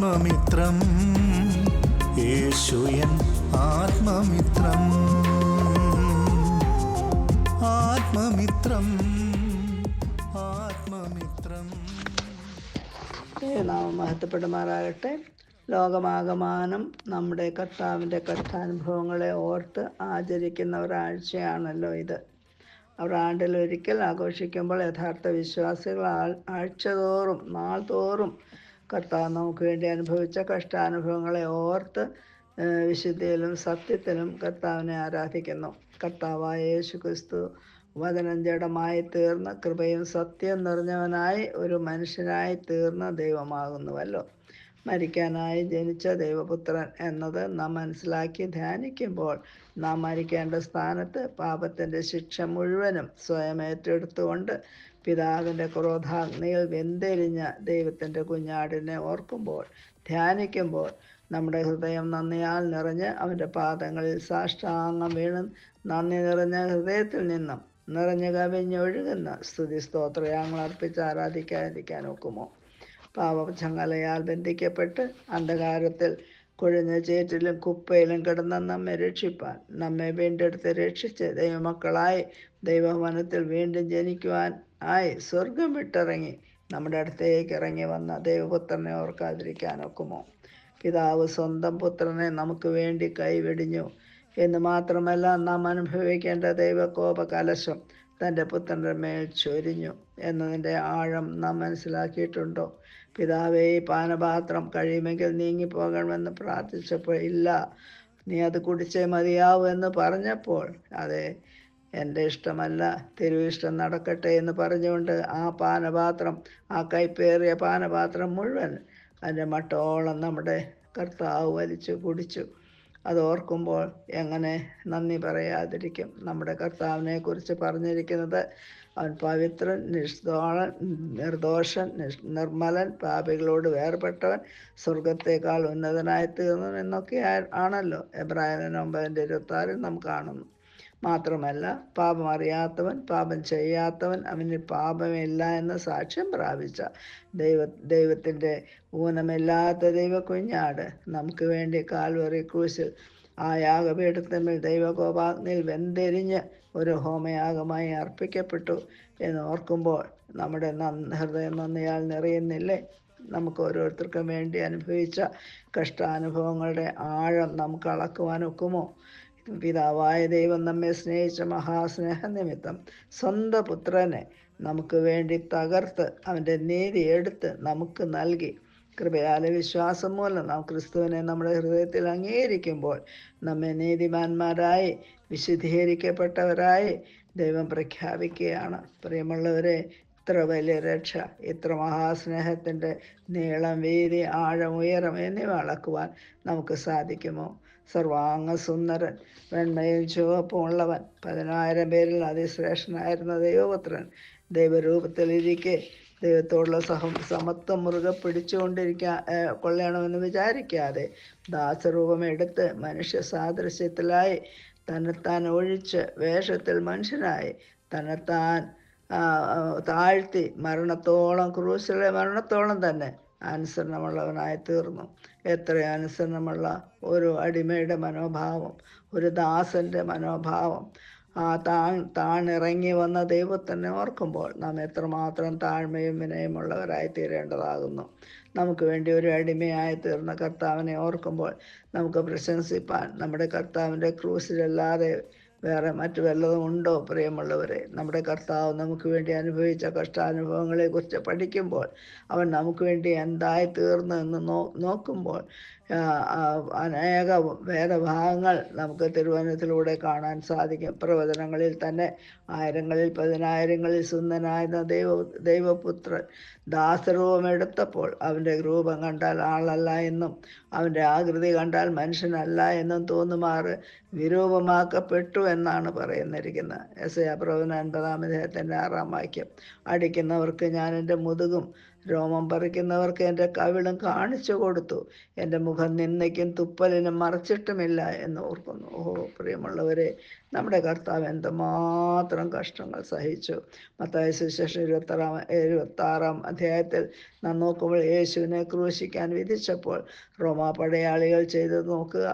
ആത്മമിത്രം. യേശുയൻ ആത്മമിത്രം. ആത്മമിത്രം. ആത്മമിത്രം. നാമം മഹത്വപ്പെടുമാറാകട്ടെ. ലോകമാകമാനം നമ്മുടെ കർത്താവിന്റെ കഷ്ടാനുഭവങ്ങളെ ഓർത്ത് ആചരിക്കുന്ന ഒരാഴ്ചയാണല്ലോ ഇത്. അവർ ആണ്ടിലൊരിക്കൽ ആഘോഷിക്കുമ്പോൾ യഥാർത്ഥ വിശ്വാസികൾ ആഴ്ച ആഴ്ചതോറും നാൾ തോറും കർത്താവ് നമുക്ക് വേണ്ടി അനുഭവിച്ച കഷ്ടാനുഭവങ്ങളെ ഓർത്ത് വിശുദ്ധിയിലും സത്യത്തിലും കർത്താവിനെ ആരാധിക്കുന്നു. കർത്താവായ യേശു ക്രിസ്തു വചനം ജഡമായി തീർന്ന കൃപയും സത്യം നിറഞ്ഞവനായി ഒരു മനുഷ്യനായി തീർന്ന ദൈവമാകുന്നുവല്ലോ. മരിക്കാനായി ജനിച്ച ദൈവപുത്രൻ എന്നത് നാം മനസ്സിലാക്കി ധ്യാനിക്കുമ്പോൾ നാം മരിക്കേണ്ട സ്ഥാനത്ത് പാപത്തിന്റെ ശിക്ഷ മുഴുവനും സ്വയം ഏറ്റെടുത്തുകൊണ്ട് പിതാവിന്റെ ക്രോധാഗ്നിയിൽ വെന്തെരിഞ്ഞ ദൈവത്തിന്റെ കുഞ്ഞാടിനെ ഓർക്കുമ്പോൾ ധ്യാനിക്കുമ്പോൾ നമ്മുടെ ഹൃദയം നന്ദിയാൽ നിറഞ്ഞ് അവന്റെ പാദങ്ങളിൽ സാഷ്ടാംഗം വീണ് നന്ദി നിറഞ്ഞ ഹൃദയത്തിൽ നിന്നും നിറഞ്ഞു കവിഞ്ഞൊഴുകുന്ന സ്തുതി സ്തോത്രയാങ്ങൾ അർപ്പിച്ച് ആരാധിക്കാതിരിക്കാൻ ഒക്കുമോ? പാപചങ്ങലയാൽ ബന്ധിക്കപ്പെട്ട് അന്ധകാരത്തിൽ കുഴഞ്ഞ ചേറ്റിലും കുപ്പയിലും കിടന്ന നമ്മെ രക്ഷിപ്പാൻ നമ്മെ വീണ്ടെടുത്ത് രക്ഷിച്ച് ദൈവമക്കളായി ദൈവവനത്തിൽ വീണ്ടും ജനിക്കുവാൻ ആയി സ്വർഗം വിട്ടിറങ്ങി നമ്മുടെ അടുത്തേക്ക് ഇറങ്ങി വന്ന ദൈവപുത്രനെ ഓർക്കാതിരിക്കാൻ ഒക്കുമോ പിതാവ് സ്വന്തം പുത്രനെ നമുക്ക് വേണ്ടി കൈവെടിഞ്ഞു എന്ന് മാത്രമല്ല നാം അനുഭവിക്കേണ്ട ദൈവകോപ കലശം തന്റെ പുത്രന്റെ മേൽ ചൊരിഞ്ഞു എന്നതിന്റെ ആഴം നാം മനസ്സിലാക്കിയിട്ടുണ്ടോ? പിതാവേ പാനപാത്രം കഴിയുമെങ്കിൽ നീങ്ങിപ്പോകണമെന്ന് പ്രാർത്ഥിച്ചപ്പോൾ ഇല്ല നീ അത് കുടിച്ചേ മതിയാവൂ എന്ന് പറഞ്ഞപ്പോൾ അതെ എന്റെ ഇഷ്ടമല്ല തിരുവിഷ്ടം നടക്കട്ടെ എന്ന് പറഞ്ഞുകൊണ്ട് ആ പാനപാത്രം ആ കൈപ്പേറിയ പാനപാത്രം മുഴുവൻ അതിന്റെ മട്ടോളം നമ്മുടെ കർത്താവ് വലിച്ചു കുടിച്ചു. അത് ഓർക്കുമ്പോൾ എങ്ങനെ നന്ദി പറയാതിരിക്കും. നമ്മുടെ കർത്താവിനെ കുറിച്ച് പറഞ്ഞിരിക്കുന്നത് അവൻ പവിത്രൻ നിഷ്ദോളൻ നിർദോഷൻ നിർമ്മലൻ പാപികളോട് വേർപെട്ടവൻ സ്വർഗത്തേക്കാൾ ഉന്നതനായി തീർന്നു എന്നൊക്കെ ആണല്ലോ. എബ്രാഹിം ഒമ്പതിന്റെ ഇരുപത്തി ആറിൽ നാം കാണുന്നു. മാത്രമല്ല പാപം അറിയാത്തവൻ പാപം ചെയ്യാത്തവൻ അവന് പാപമില്ല എന്ന സാക്ഷ്യം പ്രാപിച്ച ദൈവ ദൈവത്തിന്റെ ഊനമില്ലാത്ത ദൈവ കുഞ്ഞാട് നമുക്ക് വേണ്ടി കാൽവറി ക്രൂശിൽ ആ യാഗപീഠത്തിന്മേൽ ദൈവകോപാഗ്നിയിൽ വെന്തെരിഞ്ഞ് ഒരു ഹോമയാഗമായി അർപ്പിക്കപ്പെട്ടു എന്ന് ഓർക്കുമ്പോൾ നമ്മുടെ ഹൃദയം നന്ദിയാൽ നിറയുന്നില്ലേ? നമുക്ക് ഓരോരുത്തർക്കും വേണ്ടി അനുഭവിച്ച കഷ്ടാനുഭവങ്ങളുടെ ആഴം നമുക്ക് അളക്കുവാൻ ഒക്കുമോ? പിതാവായ ദൈവം നമ്മെ സ്നേഹിച്ച മഹാസ്നേഹ നിമിത്തം സ്വന്തം പുത്രനെ നമുക്ക് വേണ്ടി തകർത്ത് അവന്റെ നീതി എടുത്ത് നമുക്ക് നൽകി. കൃപയാലെ വിശ്വാസം മൂലം നാം ക്രിസ്തുവിനെ നമ്മുടെ ഹൃദയത്തിൽ അംഗീകരിക്കുമ്പോൾ നമ്മെ നീതിമാന്മാരായി വിശുദ്ധീകരിക്കപ്പെട്ടവരായി ദൈവം പ്രഖ്യാപിക്കുകയാണ്. പ്രിയമുള്ളവരെ ഇത്ര വലിയ രക്ഷ എത്ര മഹാസ്നേഹത്തിന്റെ നീളം വീതി ആഴം ഉയരം എന്നിവ അളക്കുവാൻ നമുക്ക് സാധിക്കുമോ? സർവാംഗ സുന്ദരൻ വെണ്മയും ചുവപ്പുമുള്ളവൻ പതിനായിരം പേരിൽ അതിശ്രേഷ്ഠനായിരുന്ന ദൈവപുത്രൻ ദൈവരൂപത്തിൽ ദൈവരൂപത്തിലിരിക്കെ ദൈവത്തോടുള്ള സഹ സമത്വം മുറുകെ പിടിച്ചുകൊണ്ടിരിക്കാ കൊള്ളണമെന്ന് വിചാരിക്കാതെ ദാസരൂപം എടുത്ത് മനുഷ്യ സാദൃശ്യത്തിലായി തന്നെത്താൻ ഒഴിച്ച് വേഷത്തിൽ മനുഷ്യനായി തന്നെത്താൻ താഴ്ത്തി മരണത്തോളം ക്രൂശിലെ മരണത്തോളം തന്നെ അനുസരണമുള്ളവനായി തീർന്നു. എത്ര അനുസരണമുള്ള ഒരു അടിമയുടെ മനോഭാവം ഒരു ദാസന്റെ മനോഭാവം. ആ താൻ താണിറങ്ങി വന്ന ദൈവത്തിനെ ഓർക്കുമ്പോൾ നാം എത്രമാത്രം താഴ്മയും വിനയമുള്ളവരായി തീരേണ്ടതാകുന്നു. നമുക്ക് വേണ്ടി ഒരു അടിമയായി തീർന്ന കർത്താവിനെ ഓർക്കുമ്പോൾ നമുക്ക് പ്രശംസിപ്പാൻ നമ്മുടെ കർത്താവിന്റെ ക്രൂസിലല്ലാതെ വേറെ മറ്റു വല്ലതും ഉണ്ടോ പ്രിയമുള്ളവരെ? നമ്മുടെ കർത്താവ് നമുക്ക് വേണ്ടി അനുഭവിച്ച കഷ്ടാനുഭവങ്ങളെ കുറിച്ച് പഠിക്കുമ്പോൾ അവൻ നമുക്ക് വേണ്ടി എന്തായി തീർന്നു എന്ന് നോ നോക്കുമ്പോൾ അനേക വേദഭാഗങ്ങൾ നമുക്ക് തിരുവനന്തപുരത്തിലൂടെ കാണാൻ സാധിക്കും. പ്രവചനങ്ങളിൽ തന്നെ ആയിരങ്ങളിൽ പതിനായിരങ്ങളിൽ സുന്ദനായിരുന്ന ദൈവ ദൈവപുത്രൻ ദാസരൂപം എടുത്തപ്പോൾ അവന്റെ രൂപം കണ്ടാൽ ആളല്ല എന്നും അവന്റെ ആകൃതി കണ്ടാൽ മനുഷ്യനല്ല എന്നും തോന്നുമാറ് വിരൂപമാക്കപ്പെട്ടു എന്നാണ് പറയുന്നിരിക്കുന്നത് എസ് എ പ്രവചന അൻപതാം അദ്ദേഹത്തിന്റെ ആറാം വാക്യം. അടിക്കുന്നവർക്ക് ഞാൻ എന്റെ മുതുകും രോമം പറിക്കുന്നവർക്ക് എന്റെ കവിളും കാണിച്ചു കൊടുത്തു. എന്റെ മുഖം നിന്നയ്ക്കും തുപ്പലിനും മറച്ചിട്ടുമില്ല എന്ന് ഓർക്കുന്നു. ഓഹോ പ്രിയമുള്ളവരെ നമ്മുടെ കർത്താവ് എന്തുമാത്രം കഷ്ടങ്ങൾ സഹിച്ചു. മത്തായ സുശേഷം ഇരുപത്താറാം എഴുപത്താറാം അധ്യായത്തിൽ നാം നോക്കുമ്പോൾ യേശുവിനെ ക്രൂശിക്കാൻ വിധിച്ചപ്പോൾ റോമാ പടയാളികൾ ചെയ്ത് നോക്കുക.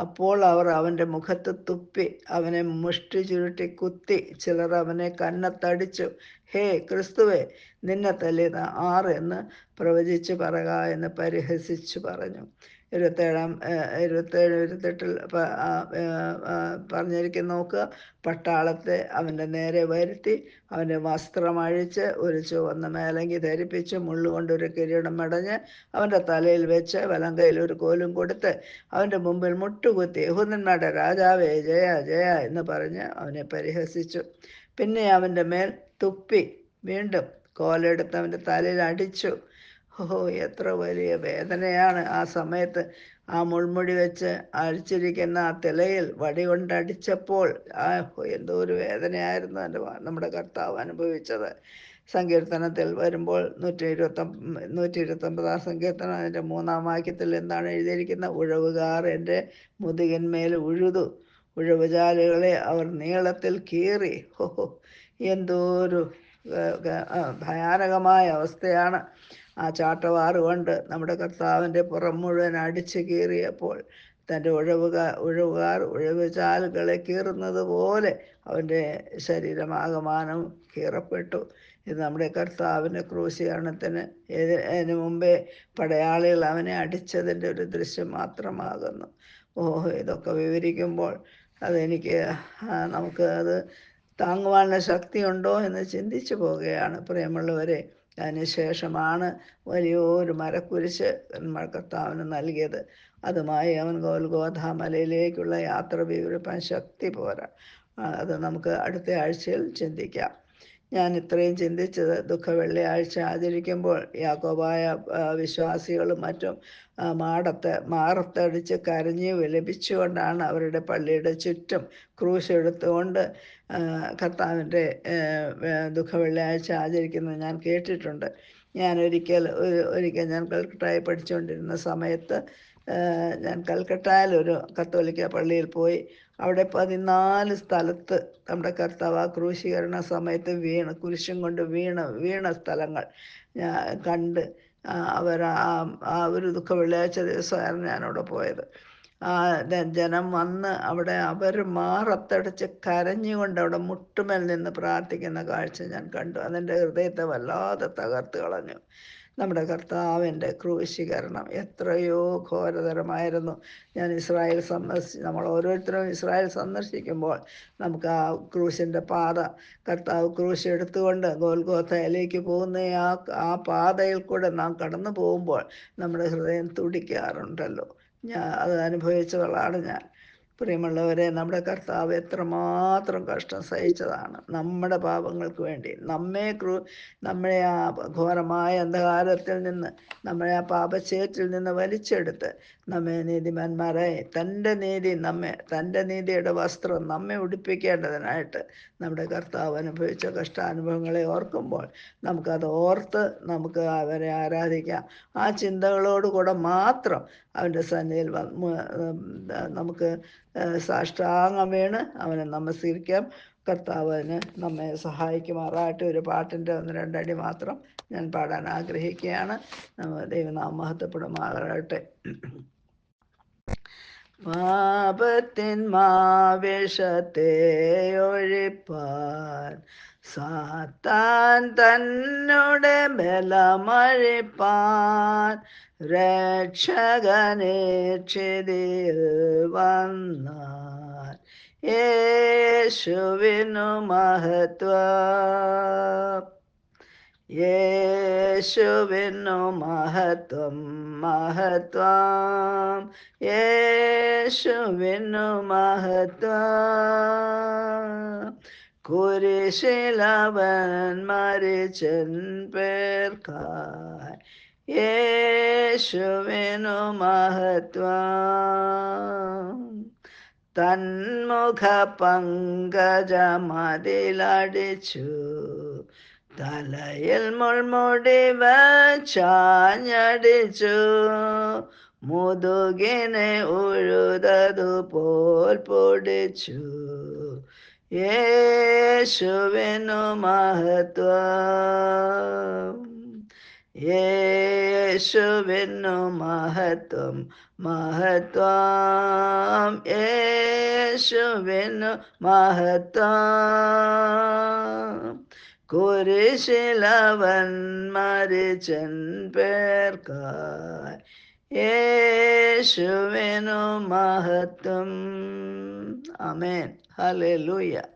അപ്പോൾ അവർ അവന്റെ മുഖത്ത് തുപ്പി അവനെ മുഷ്ടി ചുരുട്ടി കുത്തി ചിലർ അവനെ കന്നത്തടിച്ചു. ഹേ ക്രിസ്തുവേ നിന്നെ തല്ലിയത് ആർ എന്ന് പ്രവചിച്ച് പറക എന്ന് പരിഹസിച്ചു പറഞ്ഞു. ഇരുപത്തേഴാം ഇരുപത്തേഴ് ഇരുപത്തെട്ടിൽ പ- ആ, ഏഹ്, ആ, പറഞ്ഞിരിക്കുന്ന നോക്കുക. പട്ടാളത്തെ അവന്റെ നേരെ വരുത്തി അവന്റെ വസ്ത്രം അഴിച്ച് ഒരു ചുവന്ന മേലങ്കി ധരിപ്പിച്ച് മുള്ളുകൊണ്ട് ഒരു കിരീടം മടഞ്ഞ് അവന്റെ തലയിൽ വെച്ച് വലങ്കയിൽ ഒരു കോലും കൊടുത്ത് അവന്റെ മുമ്പിൽ മുട്ടുകുത്തി യഹൂദന്മാരുടെ രാജാവേ ജയ ജയ എന്ന് പറഞ്ഞ് അവനെ പരിഹസിച്ചു. പിന്നെ അവന്റെ മേൽ തുപ്പി വീണ്ടും കോലെടുത്ത് അവന്റെ തലയിൽ അടിച്ചു. ഓ എത്ര വലിയ വേദനയാണ്. ആ സമയത്ത് ആ മുൾമുടി വെച്ച് അഴിച്ചിരിക്കുന്ന ആ തിലയിൽ വടി കൊണ്ടടിച്ചപ്പോൾ ആ എന്തോ ഒരു വേദനയായിരുന്നു എന്റെ നമ്മുടെ കർത്താവ് അനുഭവിച്ചത്. സങ്കീർത്തനത്തിൽ വരുമ്പോൾ നൂറ്റി ഇരുപത്തി നൂറ്റി ഇരുപത്തൊമ്പതാം സങ്കീർത്തനം അതിന്റെ മൂന്നാം വാക്യത്തിൽ എന്താണ് എഴുതിയിരിക്കുന്നത്? ഉഴവുകാർ എന്റെ മുതുകിന്മേൽ ഉഴുതു ഉഴവുചാലുകളെ അവർ നീളത്തിൽ കീറി. ഹോ എന്തോ ഒരു ഭയാനകമായ അവസ്ഥയാണ്. ആ ചാട്ടവാറ് കൊണ്ട് നമ്മുടെ കർത്താവിന്റെ പുറം മുഴുവൻ അടിച്ചു കീറിയപ്പോൾ തന്റെ ഉഴവുകാർ ഉഴവുകാർ ഉഴവുചാലുകളെ കീറുന്നത് പോലെ അവന്റെ ശരീരമാകമാനം കീറപ്പെട്ടു. ഇത് നമ്മുടെ കർത്താവിന്റെ ക്രൂശീകരണത്തിന് അതിന് മുമ്പേ പടയാളികൾ അവനെ അടിച്ചതിന്റെ ഒരു ദൃശ്യം മാത്രമാകുന്നു. ഓ ഇതൊക്കെ വിവരിക്കുമ്പോൾ അതെനിക്ക് നമുക്ക് അത് താങ്ങുവാനുള്ള ശക്തിയുണ്ടോ എന്ന് ചിന്തിച്ചു പോവുകയാണ്. പ്രിയമുള്ളവരെ അതിനുശേഷമാണ് വലിയൊരു മരക്കുരിശ് കർത്താവിന് നൽകിയത്. അതുമായി അവൻ ഗോൽഗോധ മലയിലേക്കുള്ള യാത്ര വിവരിപ്പാൻ ശക്തി പോരാ. അത് നമുക്ക് അടുത്ത ആഴ്ചയിൽ ചിന്തിക്കാം. ഞാൻ ഇത്രയും ചിന്തിച്ചത് ദുഃഖ വെള്ളിയാഴ്ച ആചരിക്കുമ്പോൾ യാക്കോബായ വിശ്വാസികളും മറ്റും മാടത്ത് മാറത്തടിച്ച് കരഞ്ഞ് വിലപിച്ചുകൊണ്ടാണ് അവരുടെ പള്ളിയുടെ ചുറ്റും ക്രൂശ് എടുത്തുകൊണ്ട് കർത്താവിന്റെ ദുഃഖ വെള്ളിയാഴ്ച ആചരിക്കുന്നത് ഞാൻ കേട്ടിട്ടുണ്ട്. ഞാൻ ഒരിക്കൽ ഒരു- ഒരിക്കൽ ഞാൻ കൽക്കട്ടയിൽ പഠിച്ചുകൊണ്ടിരുന്ന സമയത്ത് ഞാൻ കൽക്കട്ടയിൽ ഒരു കത്തോലിക്ക പള്ളിയിൽ പോയി അവിടെ പതിനാല് സ്ഥലത്ത് നമ്മുടെ കർത്താവ് ആ ക്രൂശീകരണ സമയത്ത് വീണ് കുരിശും കൊണ്ട് വീണ വീണ സ്ഥലങ്ങൾ. ഞാൻ കണ്ട് അവർ ആ ആ ഒരു ദുഃഖ വെള്ളിയാഴ്ച ദിവസമായിരുന്നു ഞാനവിടെ പോയത്. ആ ജനം വന്ന് അവിടെ അവർ മാറത്തടിച്ച് കരഞ്ഞുകൊണ്ട് അവിടെ മുട്ടുമേൽ നിന്ന് പ്രാർത്ഥിക്കുന്ന കാഴ്ച ഞാൻ കണ്ടു. അതെന്റെ ഹൃദയത്തെ വല്ലാതെ തകർത്ത് കളഞ്ഞു. നമ്മുടെ കർത്താവിന്റെ ക്രൂശീകരണം എത്രയോ ഘോരതരമായിരുന്നു. ഞാൻ ഇസ്രായേൽ സന്ദർശി നമ്മൾ ഓരോരുത്തരും ഇസ്രായേൽ സന്ദർശിക്കുമ്പോൾ നമുക്ക് ആ ക്രൂശിന്റെ പാത കർത്താവ് ക്രൂശ് എടുത്തുകൊണ്ട് ഗോൽഗോത്തയിലേക്ക് പോകുന്ന ആ ആ പാതയിൽ കൂടെ നാം കടന്നു പോകുമ്പോൾ നമ്മുടെ ഹൃദയം തുടിക്കാറുണ്ടല്ലോ. ഞാൻ അത് അനുഭവിച്ചവളാണ് ഞാൻ. പ്രിയമുള്ളവരെ നമ്മുടെ കർത്താവ് എത്രമാത്രം കഷ്ടം സഹിച്ചതാണ് നമ്മുടെ പാപങ്ങൾക്ക് വേണ്ടി. നമ്മെ ക്രൂ നമ്മളെ ആ ഘോരമായ അന്ധകാരത്തിൽ നിന്ന് നമ്മളെ ആ പാപച്ചേറ്റിൽ നിന്ന് വലിച്ചെടുത്ത് നമ്മെ നീതിമാന്മാരായി തന്റെ നീതി നമ്മെ തന്റെ നീതിയുടെ വസ്ത്രം നമ്മെ ഉടുപ്പിക്കേണ്ടതിനായിട്ട് നമ്മുടെ കർത്താവ് അനുഭവിച്ച കഷ്ടാനുഭവങ്ങളെ ഓർക്കുമ്പോൾ നമുക്കത് ഓർത്ത് നമുക്ക് അവരെ ആരാധിക്കാം. ആ ചിന്തകളോടുകൂടെ മാത്രം അവന്റെ സന്നിധിയിൽ നമുക്ക് ഏഹ്, സാഷ്ടാംഗം വീണ് അവനെ നമസ്കരിക്കാം കർത്താവ് അതിന് നമ്മെ സഹായിക്കുമാറായിട്ട് ഒരു പാട്ടിന്റെ ഒന്ന് രണ്ടടി മാത്രം ഞാൻ പാടാൻ ആഗ്രഹിക്കുകയാണ്. നമ്മ ദൈവനാമം മഹത്വപ്പെടുമാറാകട്ടെ പാപത്തിൻ മാവേഷത്തെ ഒഴിപ്പാൻ സാത്താൻ തന്നോടെ ബലമഴിപ്പാൻ രക്ഷകനെ ക്ഷിതിയിൽ വന്നാൻ യേശുവിനു മഹത്വ. യേശുവിനു മഹത്വം മഹത്വം. യേശുവിനു മഹത്വം. കുരിശിലവൻ മരിച്ചൻ പേർക്കായി. യേശുവിനു മഹത്വം. തന്മുഖ പങ്കജമതിലടിച്ചു. തലയിൽ മുൾമുടി വച്ചാഞ്ഞടിച്ചു. മുതുകിനെ ഉഴുതതു പോൽ പൊടിച്ചു. യേശുവിനു മഹത്വം. യേശുവിനു മഹത്വം മഹത്വം. യേശുവിനു മഹത്വം. കുരിശിലവൻ മരിച്ചൻ പേർക്കായി. യേശുവിനു മഹത്വം. അമേൻ Aleluia.